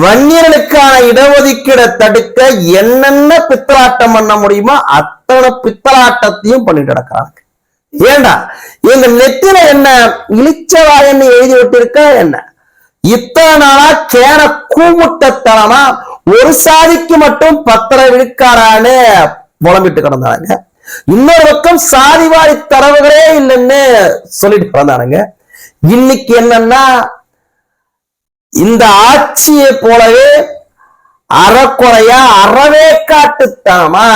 வன்னியர்களுக்கான இடஒதுக்கீடை தடுக்க என்னென்ன பித்தலாட்டம் பண்ண முடியுமோ அத்தனை பித்தலாட்டத்தையும் பண்ணிட்டு கிடக்குறாங்க. ஏண்டா? எங்க நெத்தில என்ன இளிச்சவாயன்னு எழுதி விட்டிருக்கா என்ன? இத்தனை நாளா கேன கூமுட்டத்தனமா ஒரு சாதிக்கு மட்டும் பத்திர விழுக்காரான்னு புலம்பிட்டு கிடந்தாங்க இன்னொரு பக்கம் சாதிவாரி தரவுகளே இல்லைன்னு சொல்லிட்டு கிடந்தானுங்க இன்னைக்கு என்னன்னா இந்த ஆட்சியை போலவே அறக்குறையா அறவே காட்டுத்தனமா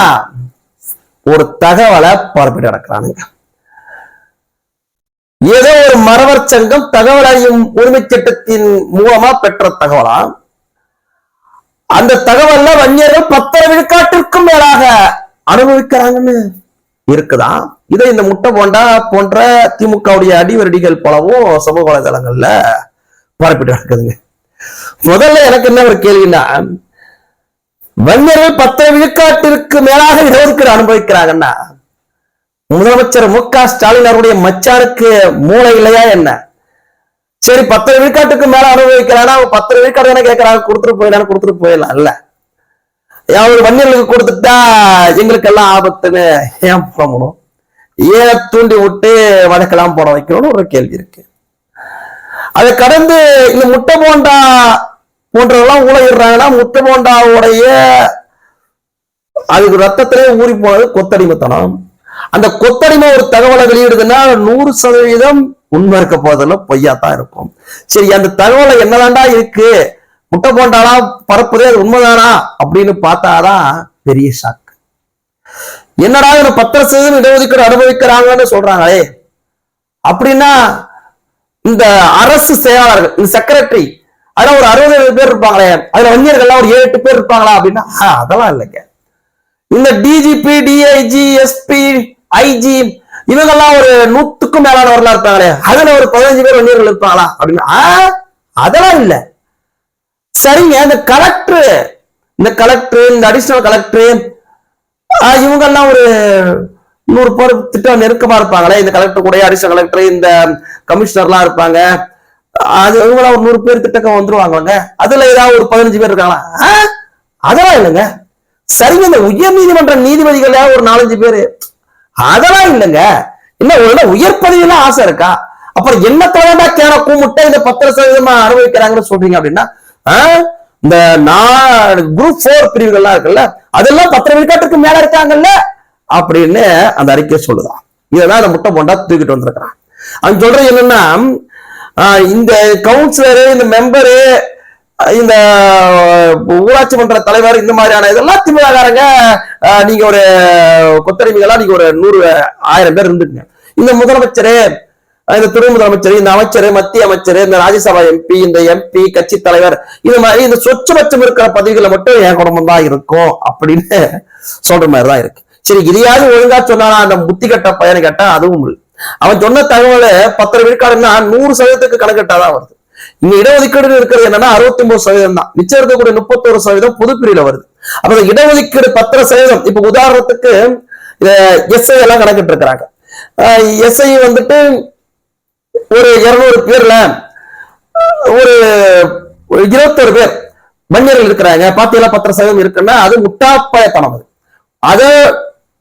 ஒரு தகவலை பரப்பிட்டு நடக்கிறானுங்க. ஏதோ ஒரு மரவர் சங்கம் தகவல் அறியும் உரிமை திட்டத்தின் மூலமா பெற்ற தகவலா? அந்த தகவல்ல வன்னியர்கள் பத்தரை விழுக்காட்டிற்கும் மேலாக அனுபவிக்கிறாங்கன்னு இருக்குதான் இதை இந்த முட்டை போண்டா போன்ற திமுகவுடைய அடிவரடிகள் போலவும் சமூக வலைதளங்கள்ல பரப்பிட்டு நடக்குதுங்க. முதல்ல எனக்கு என்ன ஒரு கேள்வினா வன்னியர்கள் பத்தரை விழுக்காட்டிற்கு மேலாக இடஒதுக்கீடு அனுபவிக்கிறாங்கன்னா முதலமைச்சர் மு க ஸ்டாலின் அவருடைய மச்சாருக்கு மூளை இல்லையா என்ன? சரி பத்தரை விழுக்காட்டுக்கு மேல அனுபவிக்கிறானா அவன் பத்தரை விழுக்காடு தானே கேட்கறாங்க கொடுத்துட்டு போயிடலாம் கொடுத்துட்டு போயிடலாம் இல்ல? அவர் வன்னியர்களுக்கு கொடுத்துட்டா எங்களுக்கு எல்லாம் ஆபத்துன்னு ஏன் போடணும்? ஏன் தூண்டி விட்டு வழக்கெல்லாம் போட வைக்கணும்னு ஒரு கேள்வி இருக்கு. அதை கடந்து இந்த முட்டை போண்டா போன்றதெல்லாம் ஊழையிடுறாங்கன்னா முட்டை போண்டாவுடைய அதுக்கு ரத்தத்திலே ஊறி போனது கொத்தடிமைத்தனம். அந்த கொத்தடிமை ஒரு தகவலை வெளியிடுதுன்னா நூறு சதவீதம் உண்மை இருக்க போதில் பொய்யா தான் இருக்கும். சரி அந்த தகவலை என்னதாண்டா இருக்கு? முட்டை போண்டாலாம் பரப்புதே அது உண்மைதானா? அப்படின்னு பார்த்தாதான் பெரிய ஷாக் என்னடா ஒரு பத்திர சதவீதம் இடஒதுக்கீடு அனுபவிக்கிறாங்கன்னு சொல்றாங்களே. அப்படின்னா இந்த அரசு செயலாளர்கள் இந்த செக்ரட்டரி அதுல ஒரு அறுபது பேர் இருப்பாங்களே அதுல வங்கியர்கள்லாம் ஒரு ஏழு எட்டு பேர் இருப்பாங்களா அப்படின்னா அதெல்லாம் இல்லைங்க. இந்த டிஜிபி டிஐஜி எஸ்பி ஐஜி இவங்கெல்லாம் ஒரு நூத்துக்கும் மேலானவர்களா இருப்பாங்களே அதுல ஒரு பதினஞ்சு பேர் வங்கியர்கள் இருப்பாங்களா அப்படின்னா அதெல்லாம் இல்ல. சரிங்க இந்த கலெக்டர் இந்த கலெக்டர் இந்த அடிஷனல் கலெக்டர் இவங்கெல்லாம் ஒரு நூறு பேர் திட்டம் நெருக்கமா இருப்பாங்களே இந்த கலெக்டர் கூட அடிஷனல் கலெக்டர் இந்த கமிஷனர்லாம் இருப்பாங்க. அது இவங்களா ஒரு நூறு பேர் திட்டக்கம் வந்துருவாங்க அதுல ஏதாவது ஒரு பதினஞ்சு பேர் இருக்காங்களா? அதெல்லாம் இல்லைங்க. சரிங்க இந்த உயர் நீதிமன்ற நீதிபதிகள் ஒரு நாலஞ்சு பேரு. அதெல்லாம் இல்லைங்க. என்ன ஒரு உயர் பதவியெல்லாம் ஆசை இருக்கா? அப்புறம் என்ன வேண்டா கேன கூமுட்டை இந்த பத்திர சதவீதமா அனுபவிக்கிறாங்கன்னு சொல்றீங்க அப்படின்னா இந்த நான் குரூப் போர் பிரிவுகள்லாம் இருக்குல்ல அதெல்லாம் பத்திர விழுக்காட்டுக்கு மேல இருக்காங்கல்ல? அப்படின்னு அந்த அறிக்கை சொல்லுதான் இதெல்லாம் அந்த முட்டை போண்டா தூக்கிட்டு வந்திருக்கிறான். அவன் சொல்றது என்னன்னா இந்த கவுன்சிலரு இந்த மெம்பரு இந்த ஊராட்சி மன்ற தலைவர் இந்த மாதிரியான இதெல்லாம் திமுககாரங்க நீங்க ஒரு கொத்தடிமைகளா நீங்க ஒரு நூறு ஆயிரம் பேர் இருந்துக்குங்க. இந்த முதலமைச்சரு இந்த துணை முதலமைச்சர் இந்த அமைச்சர் மத்திய அமைச்சர் இந்த ராஜ்யசபா எம்பி இந்த எம்பி கட்சி தலைவர் இது மாதிரி இந்த சொச்சபட்சம் இருக்கிற பதவிகளை மட்டும் என் குடும்பம் தான் இருக்கும் அப்படின்னு சொல்ற மாதிரி தான் இருக்கு. சரி இதையாவது ஒழுங்கா சொன்னானா? அந்த புத்தி கட்ட பையனை கேட்டா அதுவும் இல்லை. அவன் சொன்ன தகவலை பத்தரை விழுக்காடுன்னா நூறு சதவீதத்துக்கு கணக்கெட்டாதான் வருது. இங்க இடஒதுக்கீடு இருக்கிறது என்னன்னா அறுபத்தி ஒன்பது சதவீதம் தான். மிச்சம் இருக்கக்கூடிய முப்பத்தோரு சதவீதம் பொதுப்பிரிவுல வருது. அப்ப இந்த இடஒதுக்கீடு பத்திர சதவீதம் இப்ப உதாரணத்துக்கு எஸ்ஐ எல்லாம் கணக்கிட்டு இருக்கிறாங்க எஸ்ஐ வந்துட்டு ஒரு இருநூறு பேர்ல ஒரு ஒரு இருபத்தொரு பேர் வன்னியர்கள் இருக்கிறாங்க. பாத்தீங்கன்னா பத்திர சதவீதம் இருக்குன்னா அது முட்டாப்பயத்தனம் அது. அதை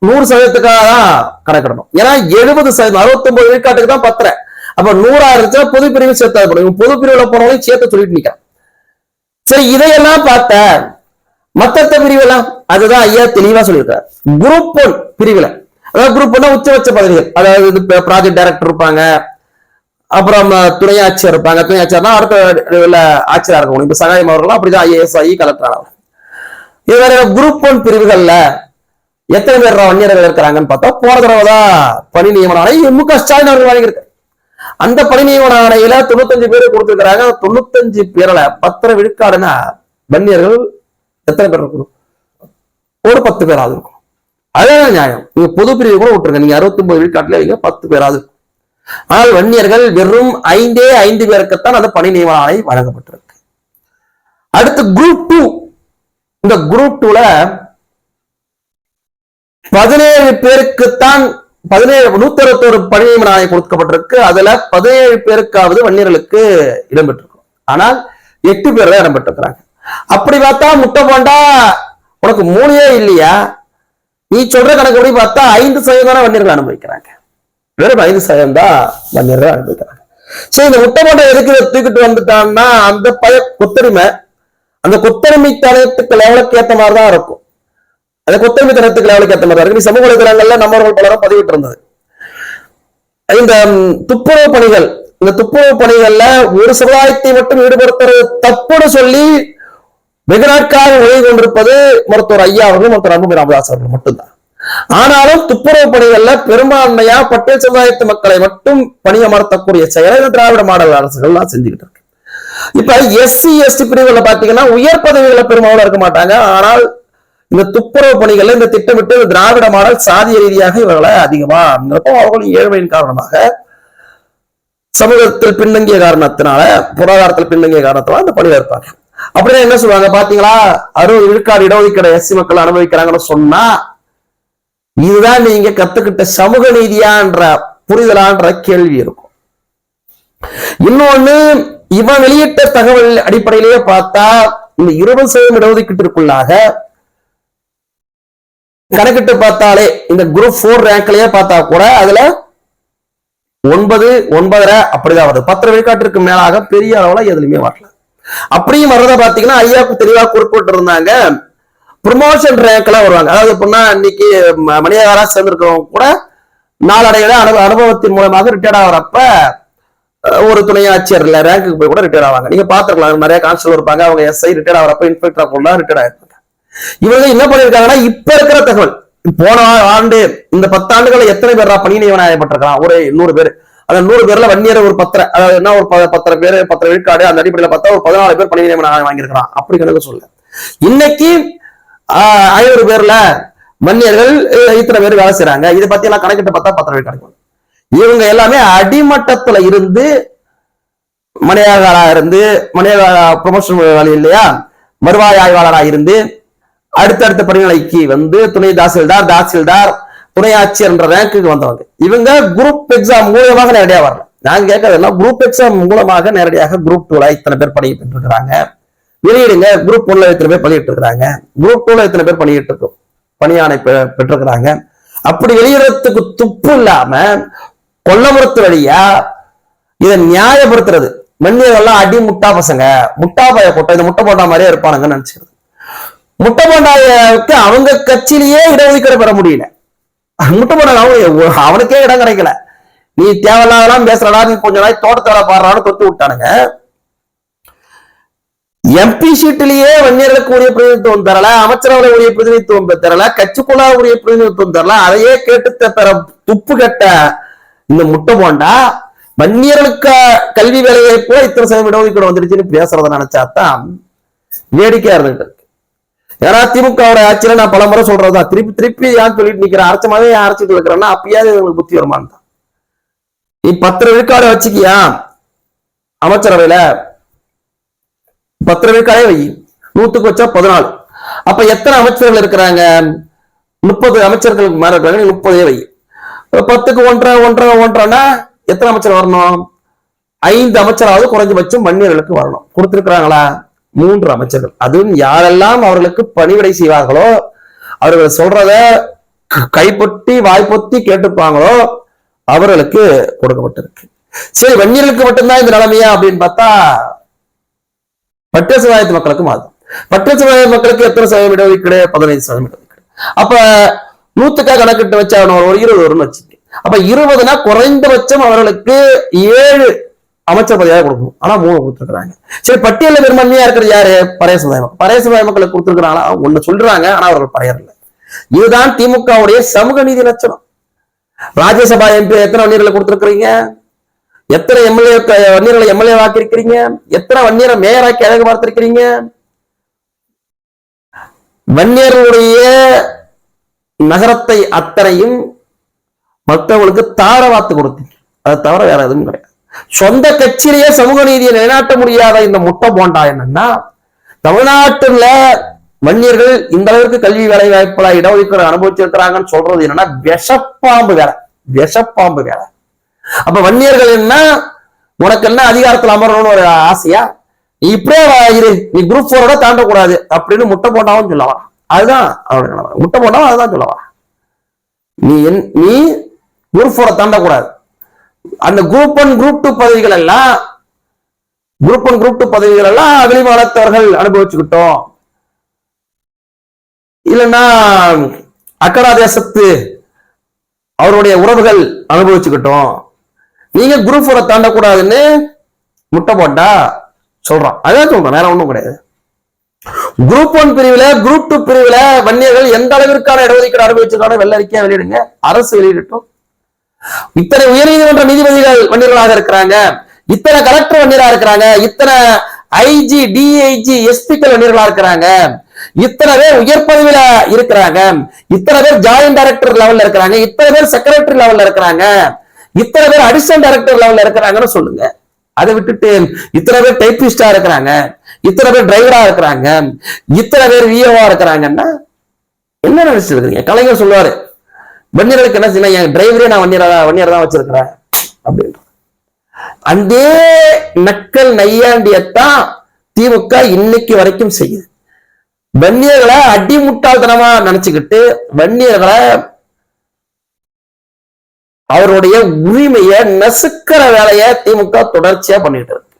நூறு சதவீதத்துக்காக தான் கணக்கிடணும் ஏன்னா எழுபது சதவீதம் அறுபத்தி ஒன்பது விழுக்காட்டுக்கு தான் பத்திரம் அப்ப நூறா இருந்துச்சுன்னா பொது பிரிவு சேர்த்தா போடும் பொது பிரிவுல போனவங்களையும் சேர்த்து சொல்லிட்டு நிக்கிறான் சரி இதையெல்லாம் பார்த்த மத்த பிரிவுலாம் அதுதான் ஐயா தெளிவா சொல்லியிருக்காரு. குரூப் ஒன் பிரிவுல. அதாவது குரூப் ஒன்னா உச்சபட்ச பதவிகள். அதாவது ப்ராஜெக்ட் டைரக்டர் இருப்பாங்க. அப்புறம் அஹ், துணை ஆட்சியர் இருப்பாங்க. துணை ஆட்சியர்னா அடுத்த ஆட்சியராக இருக்கும் இருக்கணும். இப்ப சகாயம் அவர்களும் அப்படிதான் ஐஏஎஸ் ஆகி கலெக்டர் ஆகும் இது வேற குரூப் ஒன் பிரிவுகள்ல எத்தனை பேர் வன்னியர்கள் இருக்கிறாங்கன்னு பார்த்தா போன தடவை தான் பணி நியமன ஆணை மு க ஸ்டாலின் அவர்கள் வாங்கியிருக்காரு அந்த பணி நியமன ஆணையில தொண்ணூத்தஞ்சு பேர் கொடுத்திருக்கிறாங்க. தொண்ணூத்தஞ்சு பேரில் பத்திர விழுக்காடுனா வன்னியர்கள் எத்தனை பேர் இருக்கணும்? ஒரு பத்து பேராவது இருக்கும் அதுதான் நியாயம். நீங்க பொது பிரிவு கூட விட்டுருங்க. நீங்க அறுபத்தி ஒன்பது விழுக்காட்டுல வைங்க பத்து பேராவது. இருக்கும் ஆனால் வன்னியர்கள் வெறும் ஐந்தே ஐந்து பேருக்குத்தான் அந்த பணி நியமன ஆணை வழங்கப்பட்டிருக்கு. அடுத்து குரூப் டூ இந்த குரூப் டூல பதினேழு பேருக்குத்தான் பதினேழு நூத்தி அறுபத்தோரு பணி ஆணையம் கொடுக்கப்பட்டிருக்கு. அதுல பதினேழு பேருக்காவது வன்னியர்களுக்கு இடம்பெற்றிருக்கும். ஆனால் எட்டு பேர் தான் இடம்பெற்றிருக்கிறாங்க. அப்படி பார்த்தா முட்டை போண்டா உனக்கு மூணையே இல்லையா? நீ சொல்ற கணக்குப்படி பார்த்தா ஐந்து சதவீதம் தான் வன்னியர்கள் அனுபவிக்கிறாங்க. வெறும் ஐந்து சதவீதம் தான் வன்னியர்கள் அனுபவிக்கிறாங்க. சரி இந்த முட்டை போண்டா எதுக்கு தூக்கிட்டு வந்துட்டான்னா அந்த பய கொத்தடிமை அந்த கொத்தடிமை தலையத்துக்கு லெவலுக்கு ஏத்த மாதிரிதான் இருக்கும். அந்த கொத்தடிமை தனத்துக்கு லெவலுக்கு ஏற்ற மாதிரி இருக்கு. நீ சமூக வலைதளங்கள்ல நம்மவர்கள் பலரும் பதிவிட்டு இருந்தது இந்த துப்புரவு பணிகள் இந்த துப்புரவு பணிகள்ல ஒரு சமுதாயத்தை மட்டும் ஈடுபடுத்துறது தப்புன்னு சொல்லி வெகு நாட்களாக உதவி கொண்டிருப்பது மருத்துவர் ஐயா அவர்கள் மருத்துவர் அன்பு ராமதாஸ் அவர்கள் மட்டும்தான். ஆனாலும் துப்புரவு பணிகள்ல பெரும்பான்மையா பட்டியல் சமுதாயத்து மக்களை மட்டும் பணியமர்த்தக்கூடிய செயலை திராவிட மாடல் அரசுகள் தான் செஞ்சுக்கிட்டு இருக்கு. இப்ப எஸ்சி எஸ்டி பிரிவுல பாத்தீங்கன்னா உயர் பதவிகளை பெரும்பாலும் இருக்க மாட்டாங்க. ஆனால் இந்த துப்புரவு பணிகள்ல இந்த திட்டமிட்டு திராவிட மாடல் சாதிய ரீதியாக இவர்களை அதிகமா அவர்களும் ஏழ்மையின் காரணமாக சமூகத்தில் பின்தங்கிய காரணத்தினால பொருளாதாரத்தில் பின்தங்கிய காரணத்தினால அந்த பணியில இருப்பாங்க. அப்படின்னா என்ன சொல்லுவாங்க பாத்தீங்களா? அறுபது விழுக்காடு இடஒதுக்கீடு எஸ்சி மக்கள் அனுபவிக்கிறாங்கன்னு சொன்னா இதுதான் நீங்க கத்துக்கிட்ட சமூக நீதியான்ற புரிதலான்ற கேள்வி இருக்கும். இன்னொன்னு இவன் வெளியிட்ட தகவல் அடிப்படையிலேயே பார்த்தா இந்த இருபது சதவீதம் இடஒதுக்கீட்டிற்குள்ளாக கணக்கிட்டு பார்த்தாலே இந்த குரூப் போர் ரேங்க்லயே பார்த்தா கூட அதுல ஒன்பது ஒன்பதரை அப்படிதான் வருது. பத்து விழுக்காட்டிற்கு மேலாக பெரிய அளவுல எதுலையுமே வரல. அப்படியும் வர்றத பாத்தீங்கன்னா ஐயாவுக்கு தெளிவா குறிப்பிட்டு இருந்தாங்க. ப்ரொமோஷன் ரேங்க்ல வருவாங்க. அதாவது எப்படின்னா இன்னைக்கு ம- மணியகாரா சேர்ந்திருக்கிறவங்க கூட நாளடைவில் அனுபவ அனுபவத்தின் மூலமாக ரிட்டையர்ட் ஆகிறப்ப ஒரு துணை ஆட்சியர்ல ரேங்க்குக்கு போய் கூட ரிட்டையர் ஆவாங்க. நீங்க பாத்துருக்கலாம் நிறைய கான்ஸ்டபிள் இருப்பாங்க. அவங்க எஸ்ஐ ரிட்டையர் ஆகிறப்ப இன்ஸ்பெக்டர் கூட ரிட்டையர் ஆயிருப்பாங்க இவங்க என்ன பண்ணிருக்காங்கன்னா இப்ப இருக்கிற தகவல். போன ஆண்டு இந்த பத்தாண்டுகளை எத்தனை பேர் பணி நியமனப்பட்டிருக்கலாம் ஒரு நூறு பேர். அந்த நூறு பேர்ல வன்னியர் ஒரு பத்திர அதாவது என்ன ஒரு ப- பத்தரை பேர் பத்திர விழுக்காடு அந்த அடிப்படையில பார்த்தா ஒரு பதினாலு பேர் பணி நியமனம் வாங்கியிருக்கிறான். அப்படி கணக்கு சொல்ல. இன்னைக்கு ஐநூறு பேர்ல வன்னியர்கள் இத்தனை பேர் வேலை செய்யறாங்க இதை பத்தி எல்லாம் கணக்கிட்டு பார்த்தா பத்திர விழுக்காடு இவங்க எல்லாமே அடிமட்டத்துல இருந்து மணியாளராக இருந்து மணியாள ப்ரொமோஷன் வழி இல்லையா வருவாய் ஆய்வாளராக இருந்து அடுத்தடுத்த பணிநிலைக்கு வந்து துணை தாசில்தார் தாசில்தார் துணை ஆட்சியர் என்ற ரேங்குக்கு வந்தவங்க. இவங்க குரூப் எக்ஸாம் மூலமாக நேரடியா வரல. நான் கேட்கறதெல்லாம் குரூப் எக்ஸாம் மூலமாக நேரடியாக குரூப் டூல இத்தனை பேர் பணி இருக்கிறாங்க வெளியிடுங்க குரூப் ஒன்ல இத்தனை பேர் பண்ணிட்டு இருக்கிறாங்க குரூப் டூல இத்தனை பேர் பண்ணிட்டு இருக்கும் பணியாணை பெ- பெற்றிருக்கிறாங்க. அப்படி வெளியிடறதுக்கு துப்பு இல்லாம கொல்லபுரத்து வழியா இதை நியாயப்படுத்துறது. மண்ணியெல்லாம் அடி முட்டா பசங்க. முட்டா பய கொட்டை இந்த முட்டை போட்டா மாதிரியே இருப்பானுங்கன்னு நினைச்சுக்கிறது முட்டை போண்டாவுக்கு அவங்க கட்சியிலேயே இடஒதுக்கீடு பெற முடியல. முட்டை போண்டா அவனுக்கே இடம் கிடைக்கல. நீ தேவையில்லாதெல்லாம் பேசுறடா நீ கொஞ்ச நாள் தோட்டத்தோட பாடுறான்னு தொத்து விட்டானுங்க. எம்பி சீட்டிலேயே வன்னியர்களுக்கு உரிய பிரதிநிதித்துவம் தரல அமைச்சரவை உரிய பிரதிநிதித்துவம் தரல கட்சிக்குழா உரிய பிரதிநிதித்துவம் தரல அதையே கேட்டு பெற துப்பு கட்ட இந்த முட்டை போண்டா வன்னியர்களுக்கு கல்வி வேலையை போல இத்தனை சதவீதம் இடஒதுக்கீடு வந்துடுச்சுன்னு பேசுறத நினைச்சாதான் வேடிக்கையா இருந்துட்டு இருக்கு. ஏன்னா திமுகவோட ஆட்சியில நான் பல முறை சொல்றதுதான். திருப்பி திருப்பி ஏன் சொல்லிட்டு நிக்கிறேன் அரைச்சமாவே ஏன் அரைச்சிட்டு இருக்கிறேன்னா அப்பயாவது உங்களுக்கு புத்தி வருமானம் தான். நீ பத்திர விழுக்காடு வச்சுக்கியா? அமைச்சரவையில? பத்திர விழுக்காடே வை. நூத்துக்கு வச்சா பதினாலு. அப்ப எத்தனை அமைச்சர்கள் இருக்கிறாங்க? முப்பது அமைச்சர்கள் மேல இருக்கிறாங்க நீ முப்பதே வை. பத்துக்கு ஒன்றரை ஒன்றரை ஒன்றரைன்னா எத்தனை அமைச்சர் வரணும்? ஐந்து அமைச்சராவது குறைஞ்சபட்சம் மன்னியர்களுக்கு வரணும். கொடுத்திருக்கிறாங்களா? மூன்று அமைச்சர்கள். அதுவும் யாரெல்லாம் அவர்களுக்கு பணிவிடை செய்வார்களோ அவர்கள் சொல்றத கைப்பற்றி வாய்ப்பொத்தி கேட்டுப்பாங்களோ அவர்களுக்கு கொடுக்கப்பட்டிருக்கு. சரி வன்னியர்களுக்கு மட்டும்தான் இந்த நிலைமையா அப்படின்னு பார்த்தா பட்ட சமுதாயத்து மக்களுக்கும் மாறும் பட்ட சமுதாய மக்களுக்கு எத்தனை சதவீதம் இடஒதுக்கீடு பதினைந்து சதவீதம் இடஒதுக்கீடு அப்ப நூத்துக்கா கணக்கிட்டு வச்சா ஒரு இருபது வரும்னு வச்சுக்க அப்ப இருபதுனா குறைந்தபட்சம் அவர்களுக்கு ஏழு அமைச்சர் பதவியாக கொடுக்கணும். ஆனா மூணு கொடுத்துருக்காங்க சரி பட்டியல பெரும்பான்மையா இருக்கிறது யாரு? பழைய சமுதாய மக்கள் பழைய சமுதாய மக்களை கொடுத்துருக்காங்களா ஒண்ணு சொல்றாங்க ஆனா அவர்கள் பழையர் இதுதான் திமுகவுடைய சமூக நீதி லட்சணம். ராஜ்யசபா எம்பி எத்தனை வன்னியர்களை கொடுத்திருக்கிறீங்க? எத்தனை எம்எல்ஏ வன்னியர்களை எம்எல்ஏ ஆக்கியிருக்கிறீங்க? எத்தனை வன்னியரை மேயராக்கி அழகு பார்த்திருக்கிறீங்க? வன்னியர்களுடைய நகரத்தை அத்தனையும் மற்றவங்களுக்கு தாரவாத்து கொடுத்தீங்க. அதை தவிர வேற எதுவும் கிடையாது. சொந்த கட்சியிலேயே சமூக நீதியை நிலைநாட்ட முடியாத இந்த முட்டை போண்டா என்னன்னா தமிழ்நாட்டுல வன்னியர்கள் இந்த அளவுக்கு கல்வி வேலை வாய்ப்புல இடஒதுக்கீடு அனுபவிச்சிருக்கிறாங்கன்னு சொல்றது என்னன்னா விஷப்பாம்பு வேலை. விஷப்பாம்பு வேலை. அப்ப வன்னியர்கள் என்ன? உனக்கு என்ன அதிகாரத்துல அமரணும்னு ஒரு ஆசையா? நீ இப்படியே வாயிரு இரு. நீ குரூப் போரோட தாண்டக்கூடாது அப்படின்னு முட்டை போட்டாவும் சொல்லவா அதுதான் அவனுக்கு முட்டை போட்டாவும் அதுதான் சொல்லவா நீ என் நீ குரூப் போரை தாண்டக்கூடாது. அந்த குரூப் ஒன் குரூப் டூ பதவிகள் எல்லாம் குரூப் ஒன் குரூப் டூ பதவிகள் எல்லாம் வெளிமானத்தவர்கள் அனுபவிச்சுக்கிட்டோம். இல்லைன்னா அக்கடா தேசத்து அவருடைய உறவுகள் அனுபவிச்சுக்கிட்டோம். நீங்க குரூப் ஃபோரை தாண்டக்கூடாதுன்னு முட்டை போட்டா சொல்றான். அதான் சொல்றேன் வேற ஒன்றும் கிடையாது. குரூப் ஒன் பிரிவுல குரூப் டூ பிரிவுல வன்னியர்கள் எந்த அளவிற்கான இடஒதுக்கீடு அனுபவிச்சிருக்கான வெள்ளறிக்கையா வெளியிடுங்க. அரசு வெளியிடட்டும். இத்தனை உயர்நீதிமன்ற நீதிபதிகள் வன்னியர்களாக இருக்கிறாங்க. இத்தனை கலெக்டர் வன்னியரா இருக்கிறாங்க. இத்தனை ஐஜி டிஐஜி எஸ்பிக்கள் வன்னியர்களா இருக்கிறாங்க. இத்தனை பேர் உயர் பதவியில இருக்கிறாங்க. இத்தனை பேர் ஜாயின் டைரக்டர் லெவல்ல இருக்கிறாங்க. இத்தனை பேர் செக்ரட்டரி லெவல்ல இருக்கிறாங்க. இத்தனை பேர் அடிஷனல் டைரக்டர் லெவல்ல இருக்கிறாங்கன்னு சொல்லுங்க. அதை விட்டுட்டு இத்தனை பேர் டைப்பிஸ்டா இருக்கிறாங்க. இத்தனை பேர் டிரைவரா இருக்கிறாங்க. இத்தனை பேர் விஓவா இருக்கிறாங்கன்னா என்ன நினைச்சிட்டு கலைஞர் சொல்லுவாரு வன்னியர்களுக்கு என்ன செய்யணும்? என் டிரைவரே நான் வன்னியரா வன்னியர் தான் வச்சிருக்கிறேன். அப்படின்ற அந்த நக்கல் நையாண்டியத்தான் திமுக இன்னைக்கு வரைக்கும் செய்யுது. வன்னியர்களை அடிமுட்டாள்தனமா நினைச்சுக்கிட்டு வன்னியர்களை அவருடைய உரிமையை நசுக்கிற வேலையை திமுக தொடர்ச்சியா பண்ணிட்டு இருக்கு.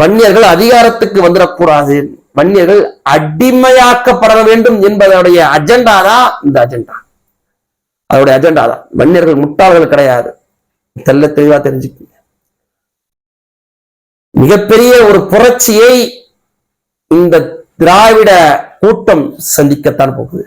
வன்னியர்கள் அதிகாரத்துக்கு வந்துடக்கூடாது. வன்னியர்கள் அடிமையாக்கப்பட வேண்டும் என்பதனுடைய அஜெண்டா தான் இந்த அஜெண்டா அதோட அஜெண்டா தான். வன்னியர்கள் முட்டாள்கள் கிடையாது. தெல்ல தெளிவா தெரிஞ்சுக்கங்க. மிகப்பெரிய ஒரு புரட்சியை இந்த திராவிட கூட்டம் சந்திக்கத்தான் போகுது.